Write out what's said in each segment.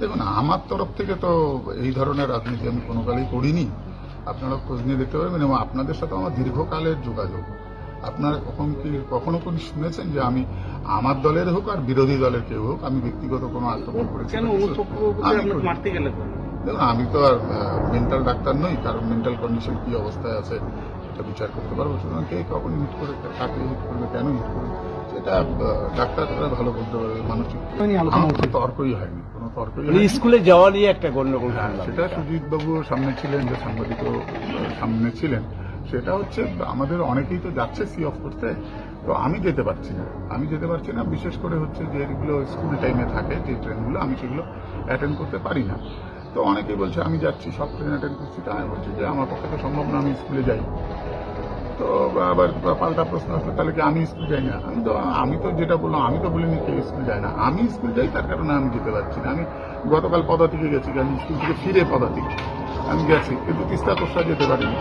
দেখুন আমার তরফ থেকে তো এই ধরনের রাজনীতি আমি কোনো কালেই করিনি। আপনারা খোঁজ নিয়ে দেখতে পারবেন এবং আপনাদের সাথে আমার দীর্ঘকালের যোগাযোগ। আপনারা কখন কি কখনো কোন শুনেছেন যে আমি আমার দলের হোক আর বিরোধী দলের কেউ হোক আমি ব্যক্তিগত কোনো আক্রমণ করেছি? দেখুন আমি তো আর মেন্টাল ডাক্তার নই কারণ মেন্টাল কন্ডিশন কি অবস্থায় আছে সেটা বিচার করতে পারব। সুতরাং কে কখন হিট করে কাকে হিট করবে কেন হিট করবে সেটা ডাক্তাররা ভালো বলতে পারবে মানসিক আমার। তর্কই হয়নি। তর্কই স্কুলে যাওয়া নিয়ে একটা গন্ডগোল হ্যাঁ। সেটা সুজিত বাবু সামনে ছিলেন যে সাংবাদিকও সামনে ছিলেন। সেটা হচ্ছে আমাদের অনেকেই তো যাচ্ছে সি অফ করতে তো আমি যেতে পারছি না। আমি যেতে পারছি না বিশেষ করে হচ্ছে যে যেগুলো স্কুল টাইমে থাকে যে ট্রেনগুলো আমি সেগুলো অ্যাটেন্ড করতে পারি না। তো অনেকেই বলছে আমি যাচ্ছি সব ট্রেন অ্যাটেন্ড করছি। তা আমি বলছি যে আমার পক্ষে তো সম্ভব না আমি স্কুলে যাই। তো আবার পাল্টা প্রশ্ন আসলো তাহলে কি আমি স্কুল যাই না? আমি তো আমি তো যেটা বললাম আমি তো বলিনি কেউ স্কুল যায় না। আমি স্কুল যাই তার কারণে আমি যেতে পারছি না। আমি গতকাল পদাতিকে গেছি আমি স্কুল থেকে ফিরে পদাতিক। আমি গেছি কিন্তু তিস্তা তোষা যেতে পারিনি।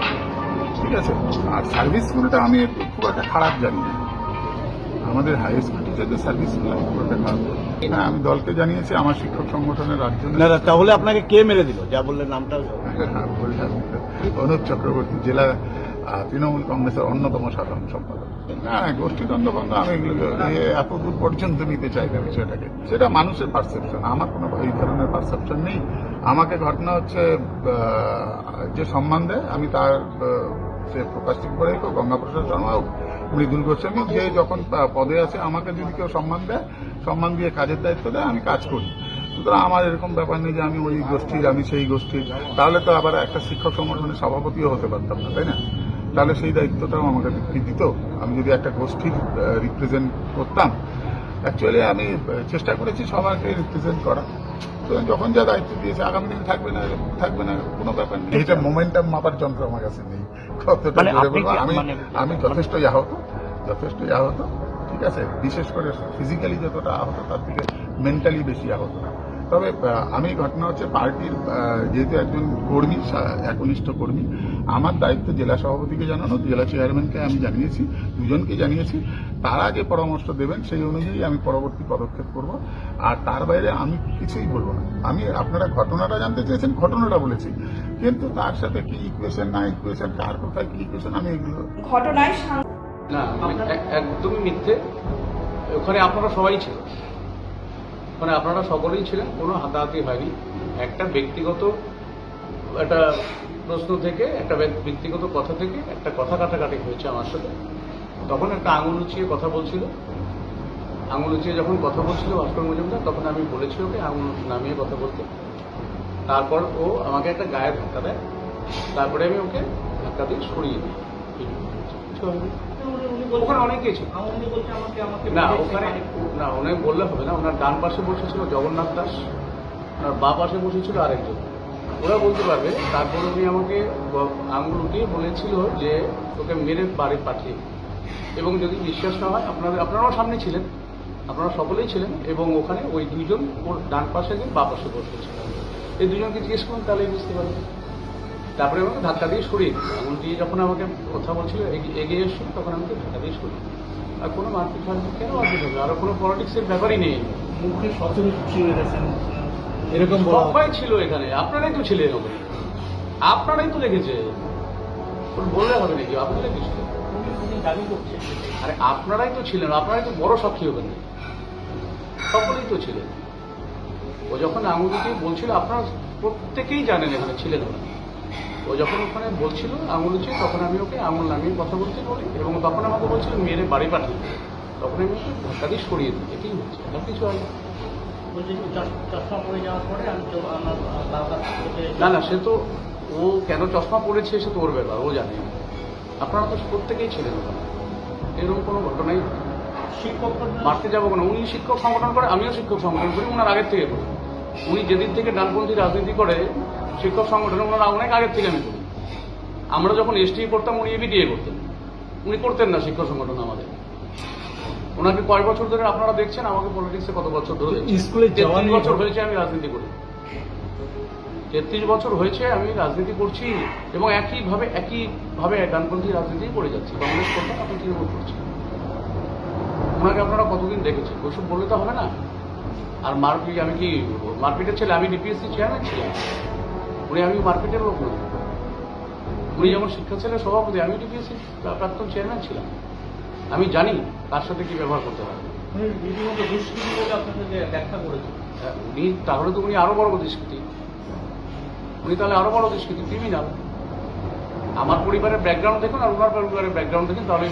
ঠিক আছে? আর সার্ভিস স্কুলটা আমি খুব একটা খারাপ জানি না। আমাদের হাই স্কুল টিচারদের সার্ভিস স্কুল আমি খুব একটা খারাপ না। হ্যাঁ আমি দলকে জানিয়েছি আমার শিক্ষক সংগঠনের রাজ্য না তাহলে আপনাকে কে মেরে দিল? যা বললেন নামটা হ্যাঁ, বললাম। অনুপ চক্রবর্তী জেলা তৃণমূল কংগ্রেসের অন্যতম সাধারণ সম্পাদক। না গোষ্ঠীদ্বন্দ্ব বন্ধ আমি এত দূর পর্যন্ত নিতে চাই না বিষয়টাকে। সেটা মানুষের পারসেপশন আমার কোনো এই ধরনের পারসেপশন নেই। আমাকে ঘটনা হচ্ছে যে সম্মান দেয় আমি তার সে প্রকাশ করে হোক গঙ্গাপ্রসাদ শর্মা হোক মৃদুল গোস্বামী হোক, যে যখন পদে আছে আমাকে যদি কেউ সম্মান দেয় সম্মান দিয়ে কাজের দায়িত্ব দেয় আমি কাজ করি। সুতরাং আমার এরকম ব্যাপার নেই যে আমি ওই গোষ্ঠীর আমি সেই গোষ্ঠীর। তাহলে তো আবার একটা শিক্ষক সংগঠনের সভাপতিও হতে পারতাম না তাই না? তাহলে সেই দায়িত্বটাও আমাকে কি দিত আমি যদি একটা গোষ্ঠীর রিপ্রেজেন্ট করতাম অ্যাকচুয়ালি আমি চেষ্টা করেছি সবাইকে রিপ্রেজেন্ট করা তো যখন যা দায়িত্ব দিয়েছে আগামী দিন থাকবে না থাকবে না কোনো ব্যাপার নেই। এটা মোমেন্টাম মাপার যন্ত্র আমার কাছে নেই। কতটা মানে আমি মানে- আমি যথেষ্ট আহত যথেষ্ট আহত ঠিক আছে? বিশেষ করে ফিজিক্যালি যতটা আহত তার থেকে মেন্টালি বেশি আহত। তবে আমি ঘটনা হচ্ছে পার্টির যেহেতু একজন কর্মী একনিষ্ঠ কর্মী আমার দায়িত্ব জেলা সভাপতিকে জানানো জেলা চেয়ারম্যানকে আমি জানিয়েছি দুজনকে জানিয়েছি। তারা যে পরামর্শ দেবেন সেই অনুযায়ী আমি পরবর্তী পদক্ষেপ করব। আর তার বাইরে আমি কিছুই বলব না। আমি আপনারা ঘটনাটা জানতে চেয়েছেন ঘটনাটা বলেছি। কিন্তু তার সাথে কি ইকুয়েশন না ইকুয়েশন কার কোথায় কি ইকুয়েশন আমি এগুলো ঘটনায় না এক- একদমই মিথ্যে। ওখানে আপনারা সবাই ছিল ওখানে আপনারা সকলেই ছিলেন, কোনো হাতাহাতি হয়নি। একটা ব্যক্তিগত, একটা প্রশ্ন থেকে, একটা ব্যক্তিগত কথা থেকে একটা কথা কাটাকাটি হয়েছে আমার সাথে। তখন একটা আঙুল উঁচিয়ে কথা বলছিল। আঙুল উঁচিয়ে যখন কথা বলছিল ভাস্কর মজুমদার, তখন আমি বলেছি ওকে আঙুল নামিয়ে কথা বলতে। তারপর ও আমাকে একটা গায়ে ধাক্কা দেয়। তারপরে আমি ওকে ধাক্কা দিয়ে সরিয়ে দিই। ওখানে অনেকেই ছিল। না ওখানে না উনি বললে হবে না। ওনার ডান পাশে বসেছিল জগন্নাথ দাস ওনার বা পাশে বসেছিল আরেকজন। ওরা বলতে পারবে তারপর উনি আমাকে আঙুল উঠিয়ে বলেছিল যে তোকে মেরে বাড়ি পাঠিয়ে এবং যদি বিশ্বাস না হয় আপনাদের আপনারাও সামনে ছিলেন। আপনারা সকলেই ছিলেন এবং ওখানে ওই দুইজন ওর ডান পাশে গিয়ে বা পাশে বসেছিল। এই দুজনকে জিজ্ঞেস করুন তাহলেই বুঝতে পারবেন। তারপরে আমাকে ধাক্কা দিয়ে সরিয়ে দিল। আঙুল দিয়ে যখন আমাকে কথা বলছিল এগিয়ে- এসছিল তখন আমাকে ধাক্কা দিয়ে সরিয়ে আর কোনো মারপিট ফারপিট কেন মারপিট হবে আর কোনো পলিটিক্সের ব্যাপারই নেই। মুখে গেছেন। এরকম। সবাই ছিল এখানে। আপনারাই তো ছিলেন ওখানে। আপনারাই তো লিখেছে ওর বললে হবে নাকি? আপনি লিখেছিলেন আরে আপনারাই তো ছিলেন। আপনারাই তো বড় সাক্ষী ওখানে সকলেই তো ছিলেন। ও যখন আঙুল দিয়ে বলছিল আপনারা প্রত্যেকেই জানেন এখানে ছিলেন ওরা ও যখন ওখানে বলছিল আঙুল উঁচিয়ে তখন আমি ওকে আঙুল নামিয়ে কথা বলতে বলি এবং তখন আমাকে বলছিল মেয়েরে বাড়ি পাঠিয়ে। তখন আমি ওকে ধাক্কা দিয়ে সরিয়ে দিই এটাই হচ্ছে আর কিছু হয় না। না সে তো ও কেন চশমা পড়েছে সে তো ওর ব্যাপার ও জানে আপনারা তো প্রত্যেকেই ছিলেন ওখানে এরকম কোনো ঘটনাই হয়নি। মারতে যাব কেন উনি শিক্ষক সংগঠন করে আমিও শিক্ষক সংগঠন করি ওনার আগের থেকে করি উনি যেদিন থেকে ডানপন্থী রাজনীতি করে শিক্ষক সংগঠন ওনারা অনেক আগের থেকে আমি করি আমরা যখন এসটি করতাম উনি এবিটিএ করতেন। উনি করতেন না শিক্ষক সংগঠন আমাদের। ওনাকে কয় বছর ধরে আপনারা দেখছেন আমাকে পলিটিক্সে কত বছর ধরে? স্কুলে যাওয়া 33 নিয়ে বছর হয়েছে আমি রাজনীতি করি। তেত্রিশ বছর হয়েছে আমি রাজনীতি করছি এবং একইভাবে একইভাবে ডানপন্থী রাজনীতি করে যাচ্ছি। কংগ্রেস করতাম এখন তৃণমূল করছি। ওনাকে আপনারা কতদিন দেখেছেন? ওইসব বললে তো হবে না। আর মারপিট আমি কি মারপিটের ছেলে আমি ডিপিএসসি চেয়ারম্যান ছিলাম। উনি আমি মারপিটের লোক নই উনি যেমন শিক্ষা ছেলের সভাপতি আমি ডিপিএসসি প্রাক্তন চেয়ারম্যান ছিলাম। আমি জানি তার সাথে কি ব্যবহার করতে হবে উনি হ্যাঁ, উনি তাহলে তো উনি আরও বড় দুষ্কৃতি। উনি তাহলে আরও বড় দুষ্কৃতি ক্রিমিনাল আমার পরিবারের ব্যাকগ্রাউন্ড দেখুন আর ওনার পরিবারের ব্যাকগ্রাউন্ড দেখুন তাহলেই।